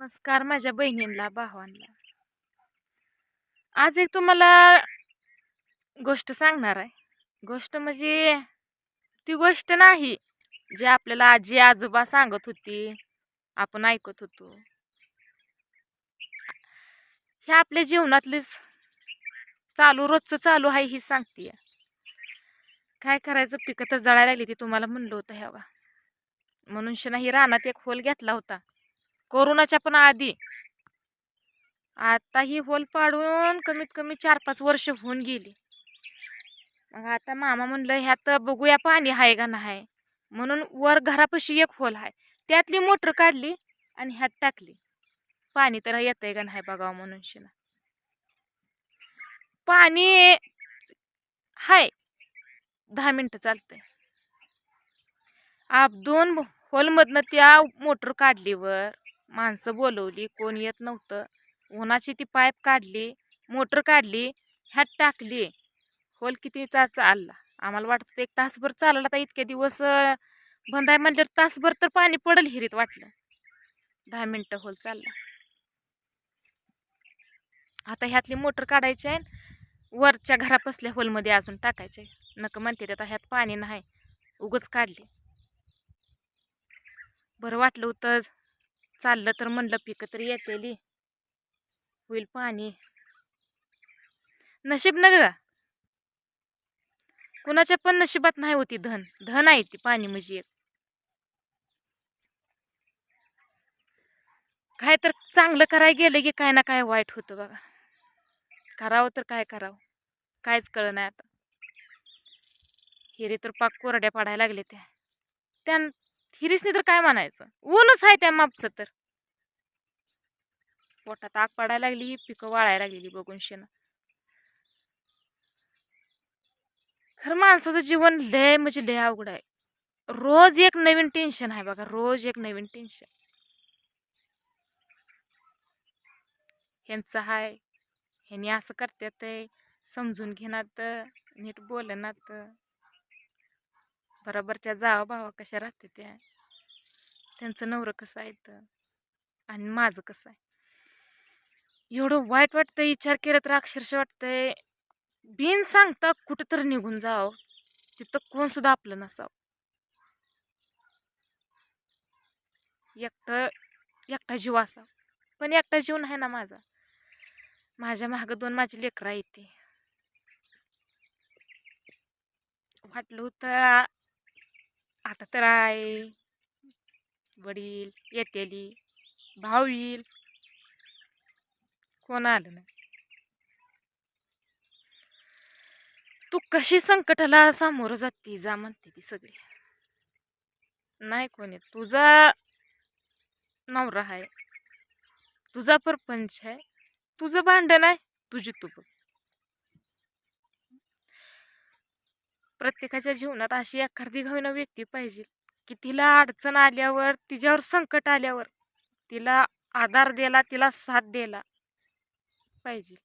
नमस्कार माझ्या बहिणींना भावांना. आज एक तुम्हाला गोष्ट सांगणार आहे. गोष्ट म्हणजे ती गोष्ट नाही जी आपल्याला आजी आजोबा सांगत होती आपण ऐकत होतो. हे आपल्या जीवनातलीच चालू रोजचं चालू आहे ही सांगते. काय करायचं? पिकं तर जळायला लागली ती तुम्हाला म्हणलं होतं ह्यावा मनुष्यनं ही रानात एक होल घेतला होता. कोरोनाच्या पण आधी. आता ही होल पाडून कमीत कमी चार पाच वर्ष होऊन गेली. मग आता मामा म्हणलं ह्यात बघूया पाणी आहे का नाही. म्हणून वर घरापाशी एक होल आहे. त्यातली मोटर काढली आणि ह्यात टाकली. पाणी तर येतंय का नाही बघावं म्हणून शिना. पाणी हाय. दहा मिनटं चालतंय. आप दोन होलमधनं त्या मोटर काढली वर. माणसं बोलवली कोण येत नव्हतं. उन्हाची ती पाईप काढली मोटर काढली ह्यात टाकली. होल कितीचा चालला. आम्हाला वाटतं एक तासभर चालला आता इतके दिवस बंद आहे म्हणल्यावर तासभर तर पाणी पडल हिरीत वाटलं. दहा मिनटं होल चालला. आता ह्यातली मोटर काढायची आहे वरच्या घरापसल्या होलमध्ये अजून टाकायचे नका म्हणते आता ह्यात पाणी नाही. उगच काढली. बरं वाटलं होतं चाललं तर म्हणलं पिकं तरी येतेली. होईल पाणी. नशीब न ग? कुणाच्या पण नशिबात नाही होती धन. धन आहे ती पाणी म्हणजे एक. काय तर चांगलं करायला गेलं की काय ना काय वाईट होतं बघा. करावं तर काय करावं? कायच कळ नाही आता. हिरे तर पाक कोरड्या पाडायला लागले त्या. त्या हिरीसनी तर काय म्हणायचं? ऊनच आहे त्या मापचं तर. पोटात आग पडायला लागली पिकं वाळायला लागलेली बघून शेण. खरं माणसाचं जीवन लय म्हणजे लय अवघड आहे. रोज एक नवीन टेन्शन आहे बघा रोज एक नवीन टेन्शन ह्यांचं हाय ह्यानी असं करतात समजून घेणार नीट बोलणार बरोबरच्या जावा भावा कशा राहते त्या. त्यांचं नवरं कसं आहे तर आणि माझं कसं आहे? एवढं वाईट वाटतं विचार केला तर अक्षरशः वाटतंय बिन सांगता कुठं तर निघून जावं. तिथं कोण सुद्धा आपलं नसावं. एकटं एकटा जीव असा पण एकटा जीव नाही ना माझा. माझ्या मागं दोन माझी लेकरं आहेत फाटलं होतं. आता तर आहे. वडील येतेली भाऊ येईल. कोण आलं नाही. तू कशी संकटाला सामोरं जाते जा म्हणते ती सगळी. नाही कोणी. तुझा नवरा आहे. तुझा परपंच आहे. तुझं भांडण आहे. तुझी तू बघ. प्रत्येकाच्या जीवनात अशी एखादी घावीना व्यक्ती पाहिजे की तिला अडचण आल्यावर तिच्यावर संकट आल्यावर तिला आधार द्यायला तिला साथ द्यायला पाहिजे.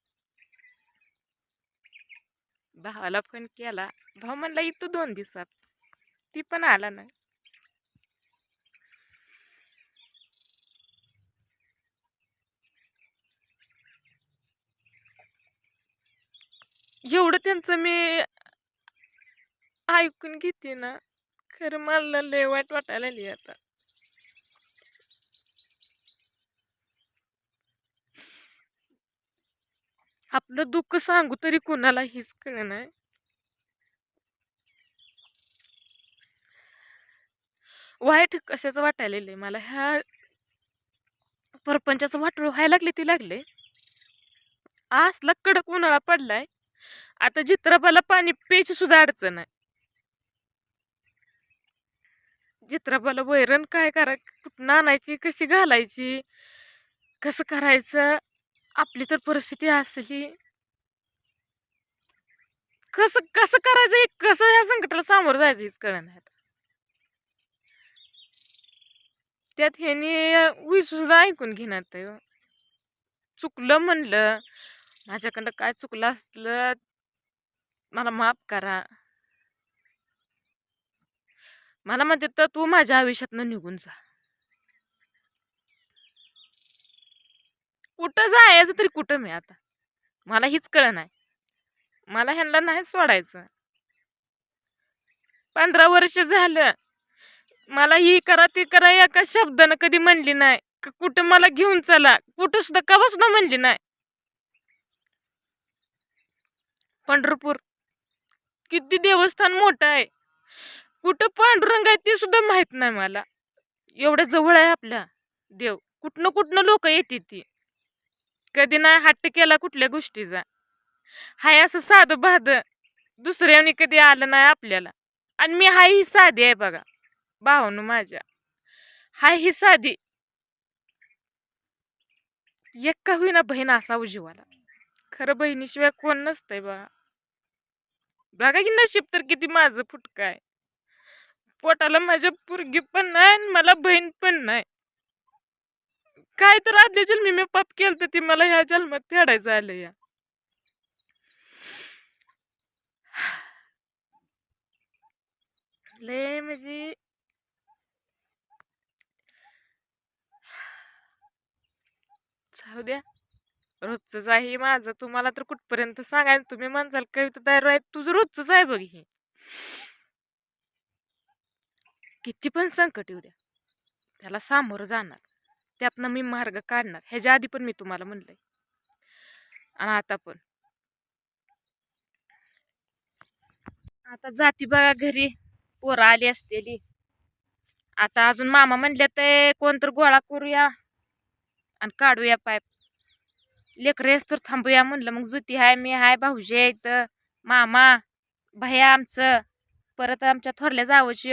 भावाला फोन केला भाऊ म्हणला इथं दोन दिवसात. ती पण आला नाही. एवढं त्यांचं मी ऐकून घेते ना खरं मला लय वाईट वाटायला आली आता. आपलं दुःख सांगू तरी कोणाला हीच कळ नाही वाईट कशाचं वाटायलेलं आहे मला ह्या परपंचाचं वाटोळ व्हायला लागले ती लागले असला कडक उन्हाळा पडलाय. आता चित्रपाला पाणी प्यायची सुद्धा अडचण आहे. चित्रपाला वैरण काय करा कुठं आणायची कशी घालायची कसं करायचं आपली तर परिस्थिती असली. कसं कसं करायचं हे कसं ह्या संकटाला सामोरं जायचं हेच नाही त्यात ह्यानी वीस सुद्धा ऐकून घेणार ते चुकलं म्हणलं माझ्याकडं काय चुकलं असलं मला माफ करा. मला म्हणते तर तू माझ्या आयुष्यातनं निघून जा. कुठं जायचं तरी कुठं मी आता. मला हीच कळ नाही. मला ह्यांना नाही सोडायचं. पंधरा वर्ष झालं. मला ही करा ती करा एका शब्दानं कधी म्हणली नाही. कुठं मला घेऊन चला? कुठं सुद्धा कवा सुद्धा म्हणली नाही. पंढरपूर. किती देवस्थान मोठं आहे. कुठं पांडुरंग आहे ते सुद्धा माहीत नाही मला. एवढ्या जवळ आहे आपल्या. देव कुठनं कुठनं लोक येते ती? कधी नाही हट्ट केला कुठल्या गोष्टीचा? हाय असं साधं भाद दुसऱ्याने कधी आलं नाही आपल्याला. आणि मी हाय ही साधी आहे बघा भावनं माझ्या. हाय ही साधी. एक का होईना बहीण असा उजीवाला खरं बहिणीशिवाय कोण नसतंय बघा बघा की नशीब तर किती माझं फुटकं आहे. पोटाला माझ्या पुरगी पण नाही आणि मला बहीण पण नाही. काय तर आदल्या जन्मी मी पाप केलं तर ती मला ह्या जन्मात फेडायचं आलं या लय म्हणजे जाऊ द्या. रोजच आहे माझं. तुम्हाला तर कुठपर्यंत सांगायला तुम्ही म्हणसाल कविता तयार आहे तुझं रोजच आहे बघ ही. किती पण संकट येऊ द्या त्याला सामोरं जाणार त्यातनं मी मार्ग काढणार ह्याच्या आधी पण मी तुम्हाला म्हणलंय. आणि आता पण. आता जाती बघा घरी पोरं आली असतेली आता अजून मामा म्हणले ते कोणतर गोळा करूया आणि काढूया पाईप लेकरेस तर थांबूया म्हणलं मग जुती हाय मी हाय भाऊजी आहेत मामा भैया आमचं परत आमच्या थोरल्या जावची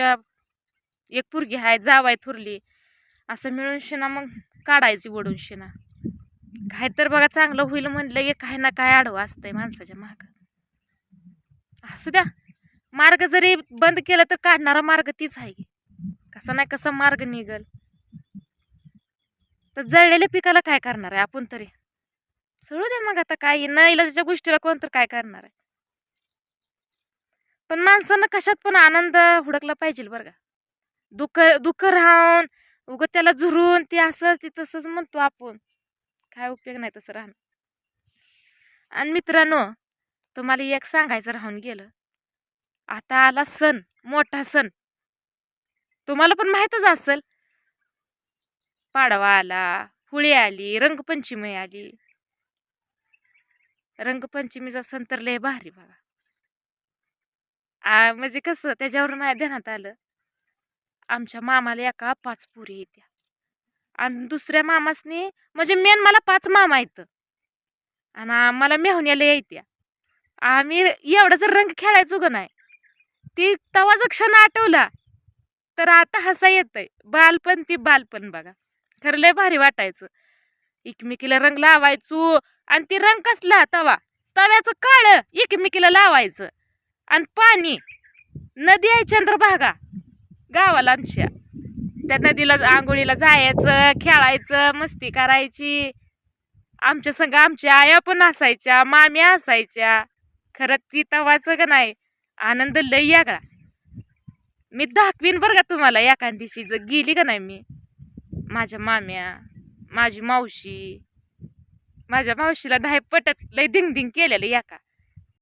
एक पुरगी आहे जावाय थुरली. असं मिळून शिना मग काढायची वडून शिना. काय तर बघा चांगलं होईल म्हणलं एक काय ना काय आडवं असतंय माणसाच्या माग. असू द्या. मार्ग जरी बंद केला तर काढणारा मार्ग तीच आहे कसा नाही कसा मार्ग निघल. तर जळलेल्या पिकाला काय करणार आहे आपण तरी? सोडू द्या मग आता काय न इलाजाच्या गोष्टीला कोण तर काय करणार आहे? पण माणसानं कशात पण आनंद हुडकला पाहिजे बरं का. दुःख दुःख राहून उगं त्याला झुरून ते असंच ते तसंच म्हणतो आपण. काय उपयोग नाही तसं राहणं. आणि मित्रांनो तुम्हाला एक सांगायचं राहून गेलं. आता आला सण मोठा सण. तुम्हाला पण माहीतच असेल. पाडवा आला होळी आली रंगपंचमी आली. रंगपंचमीचा सण तर लय भारी बघा. आ, म्हणजे कसं त्याच्यावर माझ्या ध्यानात आलं. आमच्या मामाला एका पाच पुरी येत्या. आणि दुसऱ्या मामासनी म्हणजे मेन मला पाच मामा येतं आणि आम्हाला मला मेहुण्याला यायत्या आम्ही एवढा जर रंग खेळायचो का नाही ती तवा जर क्षण आठवला तर आता हसा येतंय. बालपण ती बालपण बघा. खरं लय भारी वाटायचं. एकमेकीला रंग लावायचो. आणि ती रंग कसला तवा? तव्याचं काळं एकमेकीला लावायचं. आणि पाणी. नदी आहे चंद्रभागा. गावाला आमच्या. त्या नदीला आंघोळीला जायचं खेळायचं मस्ती करायची. आमच्या संग आमच्या आया पण असायच्या माम्या असायच्या. खरं ती तवाचं का नाही? आनंद लई यागळा मी दाखवीन बरं का तुम्हाला एका दिवशी जर गेली का नाही मी. माझ्या माम्या माझी मावशी. माझ्या मावशीला नाही पटत लय धिंग धिंग केलेलं एका.